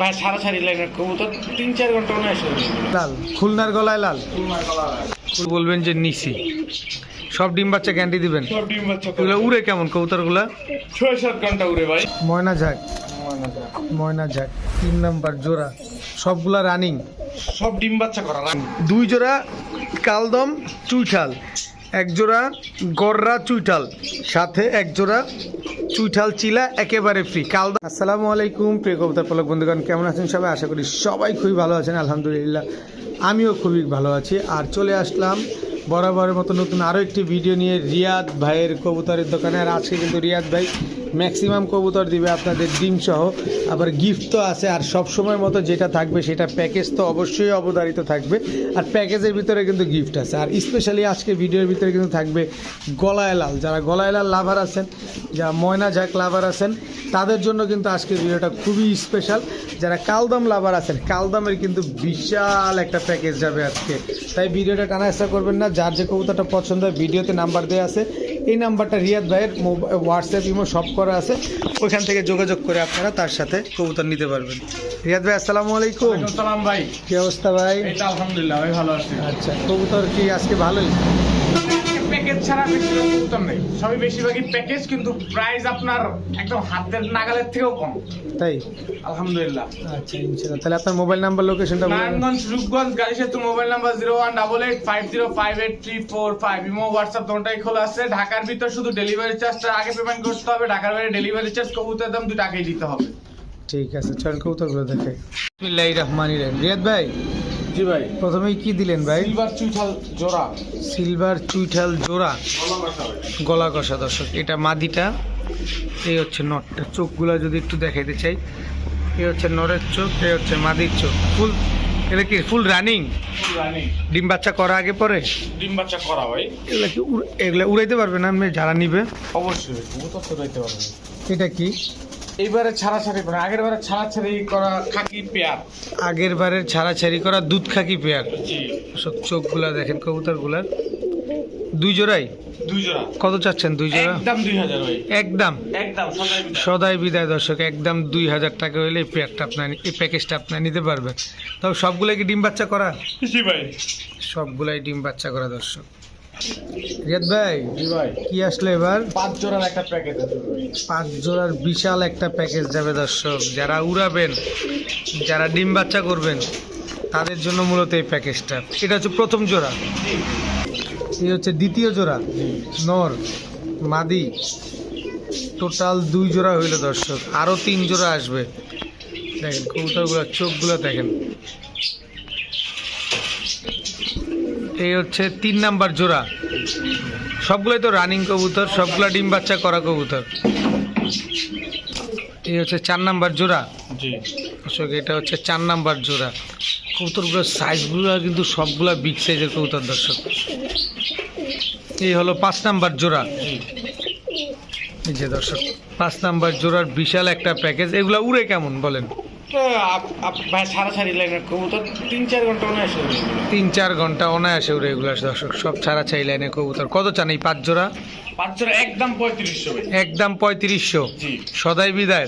ভাই সারা সারি কবুতর তিন চার ঘণ্টা মনে আসে লাল। খুলনার গলায় লাল। বলবেন যে নিছি সব ডিম বাচ্চা ক্যান্ডি দিবেন? সব ডিম বাচ্চা এগুলো উড়ে কেমন কবুতরগুলা? ছয় সাত ঘণ্টা উড়ে ভাই। ময়না ঝাক। ময়না ঝাক। তিন নাম্বার জোড়া। সবগুলা রানিং সব ডিম বাচ্চা করা রান দুই জোড়া কালদম চুইঠাল। এক জোড়া গররা চুইঠাল। সাথে এক জোড়া চুইঠাল চিলা একেবারে ফ্রি কালদা আসসালামু আলাইকুম, প্রিয় কবিতার পলক বন্ধুগণ, কেমন আছেন সবাই? আশা করি সবাই খুবই ভালো আছেন, আলহামদুলিল্লাহ। আমিও খুবই ভালো আছি। আর চলে আসলাম বরাবরের মতো নতুন আরও একটি ভিডিও নিয়ে রিয়াদ ভাইয়ের কবুতরের দোকানে। আর আজকে কিন্তু রিয়াদ ভাই ম্যাক্সিমাম কবুতর দিবে আপনাদের ডিম সহ। আবার গিফট তো আছে আর সব সময় মতো যেটা থাকবে সেটা প্যাকেজ তো অবশ্যই অবধারিত থাকবে। আর প্যাকেজের ভিতরে কিন্তু গিফট আছে। আর স্পেশালি আজকে ভিডিওর ভিতরে কিন্তু থাকবে গলায় লাল। যারা গলায় লাল লাভার আছেন, যারা ময়না ঝাঁক লাভার আছেন, তাদের জন্য কিন্তু আজকের ভিডিওটা খুবই স্পেশাল যারা কালদম লাভার আছেন, কালদমের কিন্তু বিশাল একটা প্যাকেজ যাবে আজকে। তাই ভিডিওটা টানা চেষ্টা করবেন না। যার যে কবুতরটা পছন্দ হয়, ভিডিওতে নাম্বার দেওয়া আছে। এই নাম্বারটা রিয়াদ ভাইয়ের হোয়াটসঅ্যাপ ইমো সব করা আছে। ওইখান থেকে যোগাযোগ করে আপনারা তার সাথে কবুতর নিতে পারবেন। রিয়াদ ভাই আসসালামু আলাইকুম। সালাম ভাই। কি অবস্থা ভাই? এটা আলহামদুলিল্লাহ ভাই ভালো আছি। আচ্ছা কবুতর কি আজকে ভালোই? প্যাকেজ ছাড়া বেশি নেই। সবই বেশিরভাগই প্যাকেজ কিন্তু প্রাইস আপনার একদম হাতের নাগালের থেকেও কম। তাই? আলহামদুলিল্লাহ। আচ্ছা তাহলে আপনার মোবাইল নাম্বার লোকেশনটা বলুন নারায়ণগঞ্জ রূপগঞ্জ গাড়ি সেতু mobile number zero one double eight five zero five eight three four five imo WhatsApp দুটাই খোলা আছে। ঢাকার ভিতর শুধু ডেলিভারি চার্জটা আগে পেমেন্ট করতে হবে। ঢাকার বাইরে ডেলিভারি চার্জ কবুতরের দাম দুটো আগেই দিতে হবে। ঠিক আছে চল কবুতরগুলো দেখে বিসমিল্লাহির রহমানির রহিম। রিয়াদ ভাই জি ভাই। প্রথমেই কি দিলেন ভাই? সিলভার চুইঠাল জোড়া। সিলভার চুইঠাল জোড়া। গলা কষা দর্শক এটা মাদিটা এই হচ্ছে নটটা চোখগুলো যদি একটু দেখাইতে চাই এই হচ্ছে নরের চোখ এই হচ্ছে মাদির চোখ। ফুল এটা কি ফুল রানিং? রানি। ডিম বাচ্চা করা আগে পরে? ডিম বাচ্চা করা ভাই। এগুলা কি উড়- এগুলা উড়াইতে পারবে না? যারা নিবে। অবশ্যই পারবে। এটা কি? এইবারে ছাড়া ছাড়ি মানে আগের বারে ছাড়া ছাড়ি করা খাকি পেয়ার। আগের বারের ছাড়াছাড়ি করা দুধ খাকি পেয়ার। সব চোখগুলা দেখেন কবুতরগুলার। দুই জোড়াই? দুই জোড়া। কত চাচ্ছেন দুই জোড়া? একদম দুই হাজার একদম? একদম সদাই বিদায়। দর্শক একদম দুই হাজার টাকা হলে এই পেয়ারটা আপনার এই প্যাকেজটা আপনার নিতে পারবেন। তবে সবগুলাই কি ডিম বাচ্চা করা? জি ভাই। সবগুলাই ডিম বাচ্চা করা দর্শক। রিয়াদ ভাই কি আসলো এবার? পাঁচ জোড়ার একটা প্যাকেজ পাঁচ জোড়ার বিশাল একটা প্যাকেজ যাবে দর্শক। যারা উড়াবেন যারা ডিম বাচ্চা করবেন তাদের জন্য মূলত এই প্যাকেজটা এটা হচ্ছে প্রথম জোড়া। এই হচ্ছে দ্বিতীয় জোড়া। নর মাদি। টোটাল দুই জোড়া হইল দর্শক। আরও তিন জোড়া আসবে। দেখেন কবুতরগুলো চোখগুলো দেখেন। এই হচ্ছে তিন নাম্বার জোড়া। সবগুলোই তো রানিং কবুতর সবগুলো ডিম বাচ্চা করা কবুতর। এই হচ্ছে চার নাম্বার জোড়া। জি। দর্শক এটা হচ্ছে চার নাম্বার জোড়া। কবুতরগুলোর সাইজগুলো কিন্তু সবগুলো বিগ সাইজের কবুতর দর্শক। এই হলো পাঁচ নাম্বার জোড়া। এই যে দর্শক পাঁচ নাম্বার জোড়ার বিশাল একটা প্যাকেজ। এগুলো উড়ে কেমন বলেন? আপ- আপ- ভাই সারি লাইনের কবুতর তিন চার ঘণ্টা আসে তিন চার ঘণ্টা অনায়াসে উড়ে এগুলো দর্শক সব ছাড়া চাই লাইনে কবুতর। কত চান এই পাঁচ জোড়া? পাঁচ জোড়া একদম পঁয়ত্রিশশো একদম পঁয়ত্রিশশো? সদাই বিদায়।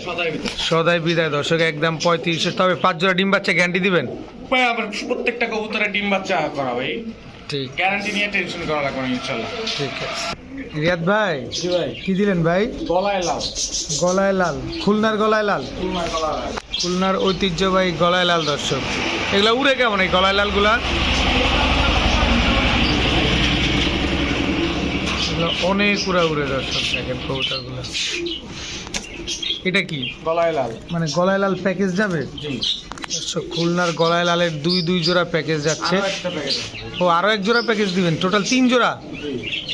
সদাই বিদায়। দর্শক একদম পঁয়ত্রিশশো। তবে পাঁচ জোড়া ডিম বাচ্চা গ্যারান্টি দিবেন? ভাই আবার প্রত্যেকটা কবুতরের ডিম বাচ্চা করা ভাই। ঠিক। গ্যারান্টি নিয়ে টেনশন করা লাগবে ইনশাল্লাহ। ঠিক আছে। রিয়াদ ভাই ভাই। কি দিলেন ভাই? গলায় লাভ গলায় লাল। খুলনার গলায় লাল। খুলনার গলা লাভ খুলনার ঐতিহ্যবাহী গলায় লাল দর্শক। এগুলা উড়ে কেমন এই গলায় লালগুলা অনেক উড়া উড়ে দর্শক দেখেন কবুতরগুলো। এটা কি? গলায় লাল মানে গলায় লাল প্যাকেজ যাবে? দর্শক খুলনার গলায় লালের দুই দুই জোড়া প্যাকেজ যাচ্ছে। ও আরও এক জোড়া প্যাকেজ দিবেন? টোটাল তিন জোড়া?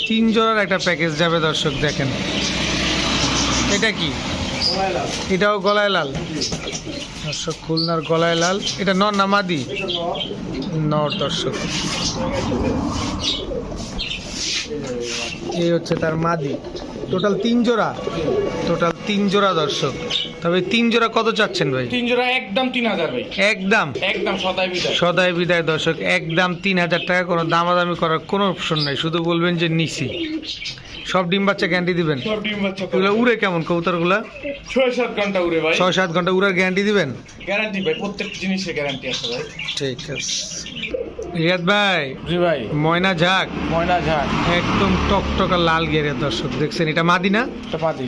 তিন জোড়ার একটা প্যাকেজ যাবে দর্শক দেখেন। এটা কি? এটাও গলায় লাল। দর্শক খুলনার গলায় লাল। এটা নর নামাদি নর দর্শক। এই হচ্ছে তার মাদি। টোটাল তিন জোড়া? টোটাল তিন জোড়া দর্শক। তবে তিন জোড়া কত চাচ্ছেন ভাই? তিন জোড়া একদম তিন হাজার ভাই। একদম? একদম সদাই বিদায়। সদাই বিদায় দর্শক। একদম তিন হাজার টাকা কোনো দামাদামি করার কোনো অপশন নাই। শুধু বলবেন যে নিছি। সব ডিম বাচ্চা গ্যারান্টি দিবেন? সব ডিম বাচ্চা এগুলো উড়ে কেমন কবুতরগুলো? ছয় সাত ঘণ্টা উড়ে ভাই। ছয় সাত ঘণ্টা উড়ার গ্যারান্টি দিবেন? গ্যারান্টি ভাই প্রত্যেক জিনিসের গ্যারান্টি আছে ভাই। ঠিক আছে। রিয়াদ ভাই জি ভাই। ময়না ঝাক ময়না ঝাক একদম টকটকা লাল গেরে দর্শক দেখছেন? এটা মাদিনা এটা পাতি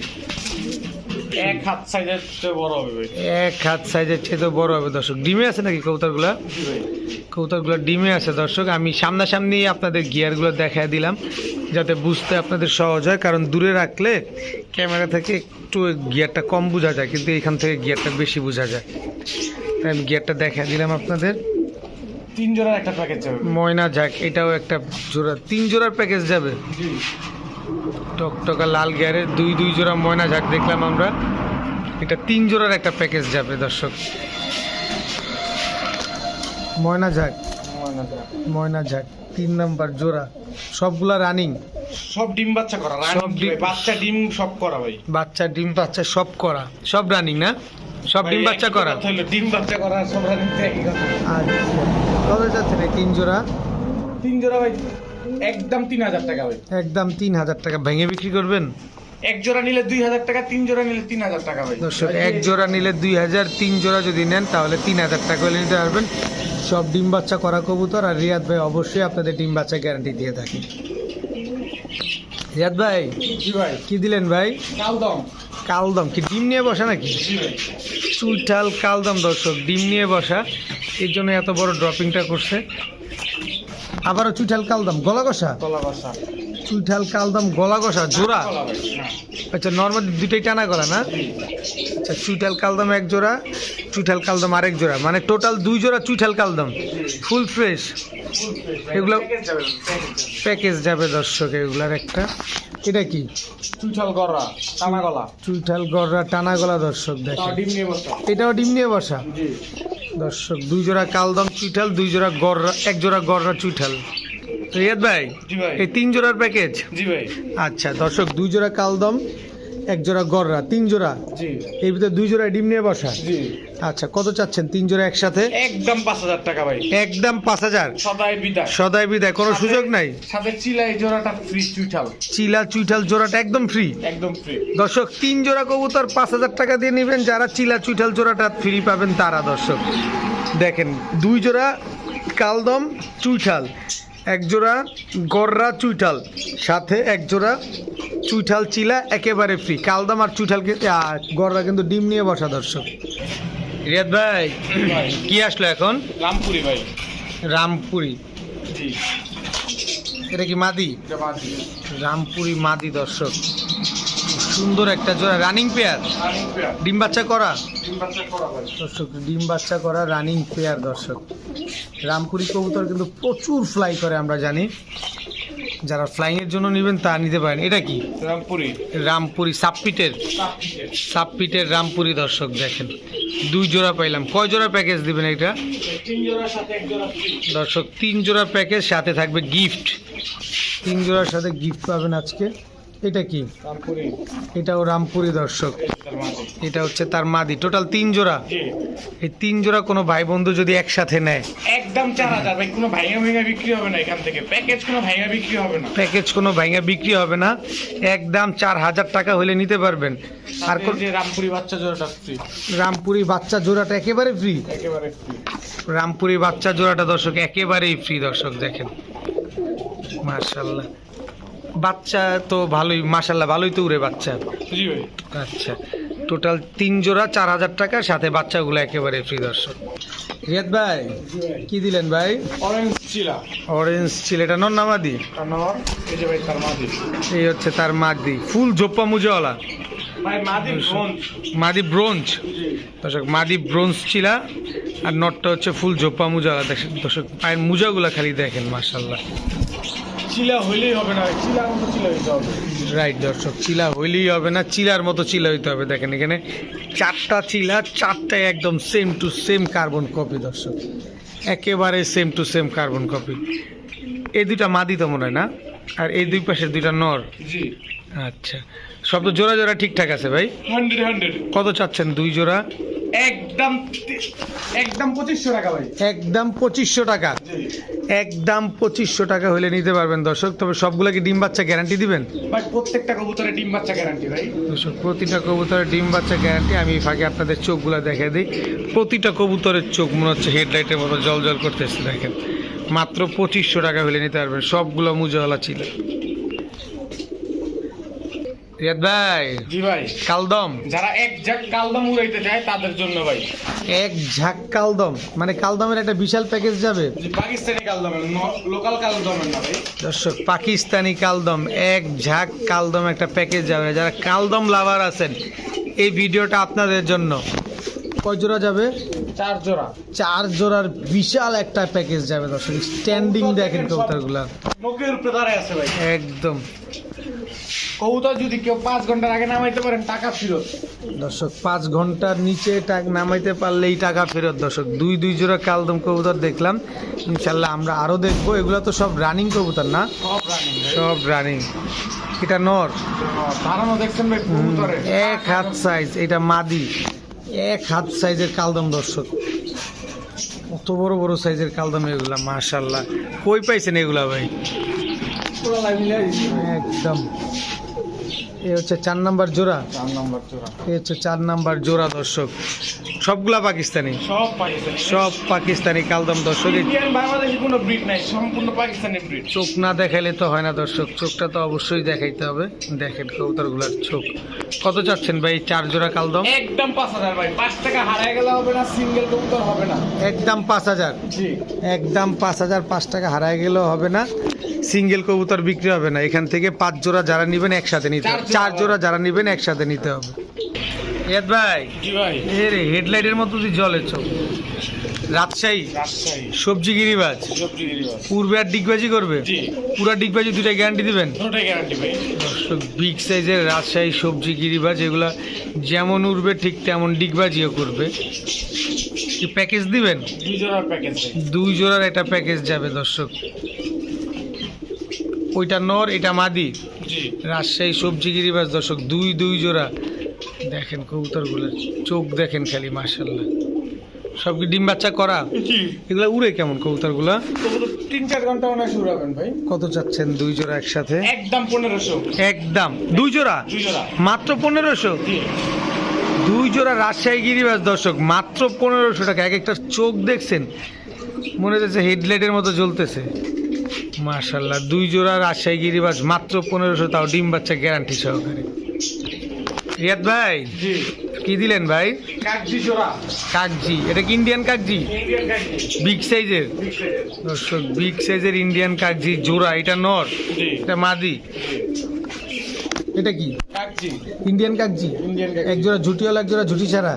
এক হাত সাইজের চেয়ে বড় হবে এক হাত সাইজের চেয়ে তো বড় হবে দর্শক। ডিমে আছে নাকি কবুতরগুলা? কবুতরগুলো ডিমে আছে দর্শক। আমি সামনাসামনি আপনাদের গিয়ারগুলো দেখায় দিলাম যাতে বুঝতে আপনাদের সহজ হয়। কারণ দূরে রাখলে ক্যামেরা থেকে একটু গিয়ারটা কম বোঝা যায় কিন্তু এখান থেকে গিয়ারটা বেশি বোঝা যায়। তাই আমি গিয়ারটা দেখা দিলাম আপনাদের। তিন জোড়ার একটা প্যাকেজ যাবে। ময়না যাক এটাও একটা জোড়া। তিন জোড়ার প্যাকেজ যাবে? টকটকা লাল গিয়ারের দুই দুই জোড়া ময়না ঝাঁক দেখলাম আমরা। এটা তিন জোড়ার একটা প্যাকেজ যাবে দর্শক। ময়না ঝাঁক। ময়না ঝাঁক। তিন নাম্বার জোড়া। সবগুলা রানিং। সব ডিম বাচ্চা করা সব সব ডিম- বাচ্চা ডিম সব করা ভাই। বাচ্চা ডিম বাচ্চা সব করা। সব রানিং না? সব ডিম বাচ্চা করা? ডিম বাচ্চা করা সব রানিং আচ্ছা। কত যাচ্ছে রে তিন জোড়া? তিন জোড়া ভাই। একদম তিন হাজার টাকা ভাই। একদম তিন হাজার টাকা। ভেঙে বিক্রি করবেন? এক জোড়া নিলে দুই হাজার টাকা তিন জোড়া নিলে তিন হাজার টাকা ভাই। দর্শক এক জোড়া নিলে দুই হাজার তিন জোড়া যদি নেন তাহলে তিন হাজার টাকা হলে নিতে পারবেন। সব ডিম বাচ্চা করা কবুতর আর রিয়াদ ভাই অবশ্যই আপনাদের ডিম বাচ্চা গ্যারান্টি দিয়ে থাকে। রিয়াদ ভাই ভাই। কি দিলেন ভাই? কালদম। কালদম কি ডিম নিয়ে বসা নাকি? চুইঠাল কালদম দর্শক ডিম নিয়ে বসা। এর জন্য এত বড় ড্রপিংটা করছে। আবারও চুইঠাল কালদম গলা কষা চুইঠাল কালদম গলা কষা জোড়া? হ্যাঁ। আচ্ছা নর্মাল দুটোই টানা গলা না? আচ্ছা চুইঠাল কালদম এক জোড়া চুইঠাল কালদম আরেক জোড়া মানে টোটাল দুই জোড়া চুইঠাল কালদম ফুল ফ্রেশ এগুলো- প্যাকেজ যাবে দর্শক এগুলার একটা। এটা কি? চুইঠাল গররা টানা গলা। চুইঠাল গড়রা টানা গলা দর্শক বসা। এটাও ডিম নিয়ে বসা? দর্শক দুই জোড়া কালদম চুইঠাল দুই জোড়া গড়রা এক জোড়া গড়রা চুইঠাল। রিয়াদ ভাই ভাই। এই তিন জোড়ার প্যাকেজ? জি ভাই। আচ্ছা দর্শক দুই জোড়া কালদম এক জোড়া গড়রা তিন জোড়া জি। এর ভিতরে দুই জোড়া ডিম নিয়ে বসা? জি। আচ্ছা কত চাচ্ছেন? তিন জোড়া একসাথে? একদম পাঁচ হাজার টাকা ভাই। একদম পাঁচ হাজার? সদাই বিদায়। সদাই বিদায় কোনো সুযোগ নাই? সাথে চিলাই জোড়াটা ফ্রি চুইঠাল। চিলা চুইঠাল জোড়াটা একদম ফ্রি একদম ফ্রি দর্শক তিন জোড়া কবুতর পাঁচ হাজার টাকা দিয়ে নেবেন। যারা চিলা চুইঠাল জোড়াটা ফ্রি পাবেন তারা দর্শক। দেখেন দুই জোড়া কালদম চুইঠাল। এক জোড়া গররা চুইঠাল সাথে এক জোড়া চুইঠাল চিলা একেবারে ফ্রি কালদাম আর চুইঠাল গররা কিন্তু ডিম নিয়ে বসা দর্শক। রিয়াদ ভাই ভাই কি আসলো এখন? রামপুরি ভাই। রামপুরি। এটা কি মাদি? রামপুরি মাদি দর্শক। সুন্দর একটা জোড়া। Running pair? ডিম বাচ্চা করা? ডিম বাচ্চা করা দর্শক ডিম বাচ্চা করা রানিং পেয়ার দর্শক। রামপুরি কবুতর কিন্তু প্রচুর ফ্লাই করে আমরা জানি। যারা ফ্লাইং এর জন্য নেবেন তা নিতে পারেন। এটা কি? রামপুরি। রামপুরি সাবপিটের সাপটিতে সাবপিটের রামপুরি দর্শক দেখেন। দুই জোড়া পাইলাম। কয় জোড়া প্যাকেজ দিবেন এটা? তিন জোড়ার সাথে এক জোড়া দর্শক তিন জোড়া প্যাকেজ সাথে থাকবে গিফট তিন জোড়ার সাথে গিফট পাবেন আজকে। এটা কি? রামপুরি। এটাও রামপুরি দর্শক। এটা হচ্ছে তার মাদি। টোটাল তিন জোড়া। এই তিন জোড়া কোনো ভাই বন্ধু যদি একসাথে নেয়? একদম চার হাজার। ভাই কোনো ভাইঙা বিক্রি হবে না এখান থেকে। প্যাকেজ কোনো ভাইঙা বিক্রি হবে না। প্যাকেজ কোনো ভাঙা বিক্রি হবে না। একদম চার হাজার টাকা হলে নিতে পারবেন। আর আর যে রামপুরি বাচ্চা জোড়াটা ফ্রি রামপুরি বাচ্চা জোড়াটা একেবারে ফ্রি একেবারে ফ্রি রামপুরি বাচ্চা জোড়াটা দর্শক একেবারেই ফ্রি দর্শক দেখেন। মার্শাল্লাহ বাচ্চা তো ভালোই মার্শাল্লাহ ভালোই তো উড়ে বাচ্চা। জি ভাই। আচ্ছা টোটাল তিন জোড়া চার হাজার টাকা সাথে বাচ্চাগুলো একেবারে ফ্রি দর্শক। রিয়াদ ভাই কি দিলেন ভাই? অরেঞ্জ চিলা অরেঞ্জ ছিলেটা নন্নামাদি কানোর এই যে ভাই তার মাদি। এই হচ্ছে তার মাদি ফুল জোপ্পা মুজওয়ালা। মাদি ব্রোঞ্জ দর্শক মাদি ব্রোঞ্জ ছিলা আর নটটা হচ্ছে ফুল জোপ্পা মুজাওয়ালা। দেখেন দর্শক পায়ের মুজাগুলা খালি দেখেন মার্শাল্লাহ চিলা হইলেই হবে না চিলার মতো চিলা হইতে হবে। রাইট দর্শক চিলা হইলেই হবে না চিলার মতো চিলা হইতে হবে। দেখেন এখানে চারটা চিলা চারটায় একদম same to same carbon copy দর্শক। একেবারে same to same carbon copy এই দুইটা মাদি তো মনে হয় না? আর এই দুই পাশের দুইটা নর? জি। আচ্ছা। সব তো জোড়া জোড়া ঠিকঠাক আছে ভাই? হান্ড্রেড হান্ড্রেড কত চাচ্ছেন? দুই জোড়া? একদম একদম পঁচিশশো টাকা ভাই। একদম পঁচিশশো টাকা। একদম পঁচিশশো টাকা হলে নিতে পারবেন দর্শক। তবে সবগুলা কি ডিম বাচ্চা গ্যারান্টি দিবেন? ভাই প্রত্যেকটা কবুতরে ডিম বাচ্চা গ্যারান্টি ভাই। দর্শক প্রতিটা কবুতরের ডিম বাচ্চা গ্যারান্টি আমি ফাঁকে আপনাদের চোখগুলো দেখে দিই। প্রতিটা কবুতরের চোখ মনে হচ্ছে হেডলাইটের মতো জল জল করতেছে দেখেন। মাত্র পঁচিশশো টাকা হলে নিতে পারবেন। সবগুলো মুজাওয়ালা ছিল। রিয়াদ ভাই জি ভাই। কালদম। যারা এক ঝাঁক কালদম উড়াইতে চায় তাদের জন্য ভাই। এক ঝাঁক কালদম মানে কালদমের একটা বিশাল প্যাকেজ যাবে। পাকিস্তানি লোকাল না ভাই। দর্শক পাকিস্তানি কালদম এক ঝাঁক কালদম একটা প্যাকেজ যাবে। যারা কালদম লাভার আছেন এই ভিডিওটা আপনাদের জন্য। কয় জোড়া যাবে? চার জোড়া। চার জোড়ার বিশাল একটা প্যাকেজ যাবে দর্শক। স্ট্যান্ডিং দেখেন কবুতরগুলা। নখের উপরে দাঁড়ায় আছে ভাই। একদম। কবুতর যদি কেউ পাঁচ ঘণ্টার আগে নামাইতে পারেন টাকা ফেরত। দর্শক পাঁচ ঘণ্টার নিচে নামাইতে পারলেই টাকা ফেরত। দর্শক দুই দুই জোড়া কালদম কবুতর দেখলাম। ইনশাল্লাহ আমরা আরও দেখব। এগুলো তো সব রানিং কবুতর না? সব রানিং সব রানিং এটা নর? কবুতরে? এক হাত সাইজ এটা মাদি। এক হাত সাইজের কালদম দর্শক। কত বড় বড় সাইজের কালদম এগুলা মাশাল্লাহ কই পাইছেন এগুলা ভাই? একদম এ হচ্ছে চার নাম্বার জোড়া? চার নম্বর জোড়া। এ হচ্ছে চার নাম্বার জোড়া দর্শক। সবগুলা পাকিস্তানি? সব পাকিস্তানি। সব পাকিস্তানি কালদম দর্শক। এই কোনো ব্রিড নাই সম্পূর্ণ পাকিস্তানি ব্রিড। চোখ না দেখাইলে তো হয় না দর্শক চোখটা তো অবশ্যই দেখাইতে হবে। দেখেন কবুতরগুলার চোখ। কত চাচ্ছেন ভাই চার জোড়া কালদম? একদম পাঁচ হাজার ভাই পাঁচ টাকা হারায় গেলে হবে না সিঙ্গেল কবুতর হবে না। একদম পাঁচ হাজার? জি। একদম পাঁচ হাজার পাঁচ টাকা হারায় গেলেও হবে না সিঙ্গেল কবুতর বিক্রি হবে না। এখান থেকে পাঁচ জোড়া যারা নেবেন একসাথে নিতে হবে। চার জোড়া। যারা নেবেন একসাথে নিতে হবে। এদ ভাই রে হেডলাইটের মতো তুই জলে চোখ। রাজশাহী সবজি গিরিবাজ। পূর্বে আর ডিগবাজি করবে? পুরা ডিগবাজি দুইটা গ্যারান্টি দিবেন? বিগ সাইজের রাজশাহী সবজি গিরিবাজ এগুলা যেমন উড়বে ঠিক তেমন ডিগবাজিও করবে। কি প্যাকেজ দিবেন? দুই জোড়ার একটা প্যাকেজ যাবে দর্শক। ওইটা নর এটা মাদি। রাজশাহী সবজি গিরিবাজ দর্শক দুই দুই জোড়া। দেখেন কবুতরগুলো চোখ দেখেন খালি মার্শাল্লাহ সব কি ডিম বাচ্চা করা? এগুলো উড়ে কেমন কবুতরগুলো? কবুতর তিন চার ঘণ্টা মনে হয় উড়াবেন ভাই। কত চাচ্ছেন দুই জোড়া একসাথে? একদম পনেরোশো। একদম। দুই জোড়া? মাত্র পনেরোশো? দুই জোড়া রাজশাহী গিরিবাজ দর্শক মাত্র পনেরোশো টাকা। এক একটা চোখ দেখছেন মনে হচ্ছে হেডলাইটের মতো জ্বলতেছে। মার্শাল্লাহ দুই জোড়া রাজশাহী গিরিবাজ মাত্র পনেরোশো তাও ডিম বাচ্চা গ্যারান্টি সহকারে। রিয়াদ ভাই কি দিলেন ভাই? কাকজি জোড়া। কাকজি এটা কি ইন্ডিয়ান কাকজি? বিগ সাইজের দর্শক বিগ সাইজের ইন্ডিয়ান কাকজি জোড়া এটা নর এটা মাদি। এটা কি? কাকজি। ইন্ডিয়ান কাকজি? এক জোড়া ঝুটিওয়ালা এক জোড়া ঝুটি ছাড়া?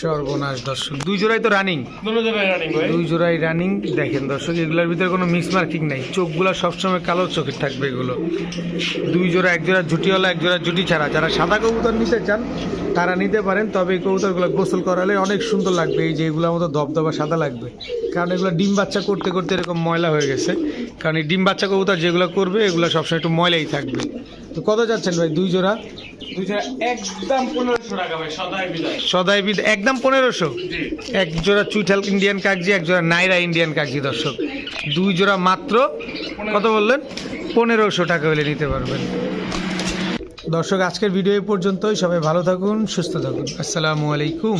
সর্বনাশ দর্শক দুই জোড়াই তো রানিং দুই জোড়াই রানিং দেখেন দর্শক এগুলোর ভিতরে কোনো মিক্স মার্কিং নাই। চোখগুলো সবসময় কালো চোখের থাকবে এগুলো। দুই জোড়া এক জোড়া ঝুটিওয়ালা এক জোড়া ঝুটি ছাড়া। যারা সাদা কবুতর নিতে চান তারা নিতে পারেন তবে এই কবুতরগুলো গোসল করালে অনেক সুন্দর লাগবে। এই যে এগুলোর মতো দবদবা সাদা লাগবে। কারণ এগুলো ডিম বাচ্চা করতে করতে এরকম ময়লা হয়ে গেছে। কারণ এই ডিম বাচ্চা কবুতর যেগুলো করবে এগুলো সবসময় একটু ময়লাই থাকবে। তো কত যাচ্ছেন ভাই? দুই জোড়া? একদম পনেরোশো সদাই বিদ একদম পনেরোশো? এক জোড়া চুইঠাল ইন্ডিয়ান কাগজি এক জোড়া নাইরা ইন্ডিয়ান কাগজি দর্শক। দুই জোড়া মাত্র কত বললেন? পনেরোশো টাকা হলে নিতে পারবেন। দর্শক আজকের ভিডিও পর্যন্ত পর্যন্তই। সবাই ভালো থাকুন সুস্থ থাকুন। আসসালামু আলাইকুম।